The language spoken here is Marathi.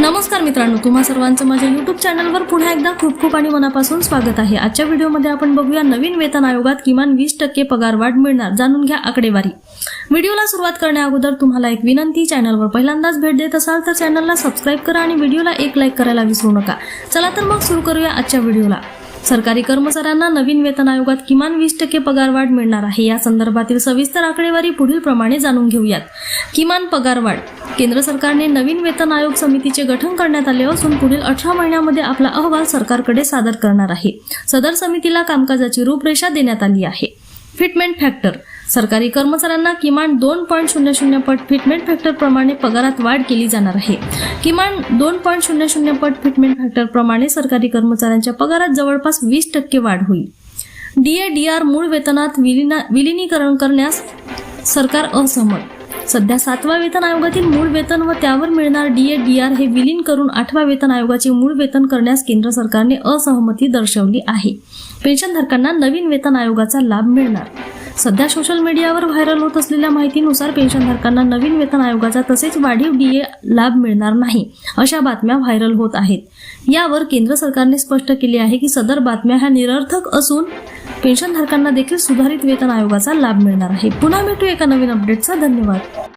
नमस्कार मित्रांनो तुम्हा सर्वांचं माझ्या युट्यूब चॅनलवर पुन्हा एकदा खूप खूप आणि मनापासून स्वागत आहे. आजच्या व्हिडिओमध्ये आपण बघूया नवीन वेतन आयोगात किमान वीस टक्के पगारवाढ मिळणार. जाणून घ्या आकडेवारी. व्हिडिओला सुरुवात करण्या अगोदर तुम्हाला एक विनंती चॅनलवर पहिल्यांदाच भेट देत असाल तर चॅनलला सबस्क्राईब करा आणि व्हिडिओला एक लाईक करायला विसरू नका. चला तर मग सुरू करूया आजच्या व्हिडिओला. सरकारी कर्मचाऱ्यांना नवीन वेतन आयोगात किमान वीस टक्के पगारवाढ मिळणार आहे. या संदर्भातील सविस्तर आकडेवारी पुढील प्रमाणे जाणून घेऊयात. किमान पगारवाढ केंद्र सरकारने नवीन वेतन आयोग समितीचे गठन करण्यात आले असून पुढील अठरा महिन्यामध्ये आपला अहवाल सरकारकडे सादर करणार आहे. सदर समितीला कामकाजाची रूपरेषा देण्यात आली आहे. Fitment factor. सरकारी कर्मचाऱ्यांना किमान दोन पॉईंट शून्य शून्य पट फिटमेंट फॅक्टर प्रमाणे पगारात वाढ केली जाणार आहे. किमान दोन पॉईंट शून्य शून्य पट फिटमेंट फॅक्टर प्रमाणे सरकारी कर्मचाऱ्यांच्या पगारात जवळपास वीस टक्के वाढ होईल. डीए आर मूळ वेतनात विलीना विलिनीकरण करण्यास सरकार असहमत सध्या सातव्या वेतन आयोगातील मूळ वेतन व त्यावर मिळणार डीए डीआर हे विलीन करून आठव्या वेतन आयोगाचे मूळ वेतन करण्यास केंद्र सरकारने असहमती दर्शवली आहे. पेन्शनधारकांना नवीन वेतन आयोगाचा लाभ मिळणार. सध्या सोशल मीडियावर व्हायरल होत असलेल्या माहितीनुसार पेन्शनधारकांना नवीन वेतन आयोगाचा तसेच वाढीव डीए लाभ मिळणार नाही अशा बातम्या व्हायरल होत आहेत. यावर केंद्र सरकारने स्पष्ट केले आहे की सदर बातम्या ह्या निरर्थक असून पेन्शनधारकांना देखील सुधारित वेतन आयोगाचा लाभ मिळणार आहे. पुन्हा भेटू एका नवीन अपडेटचा धन्यवाद.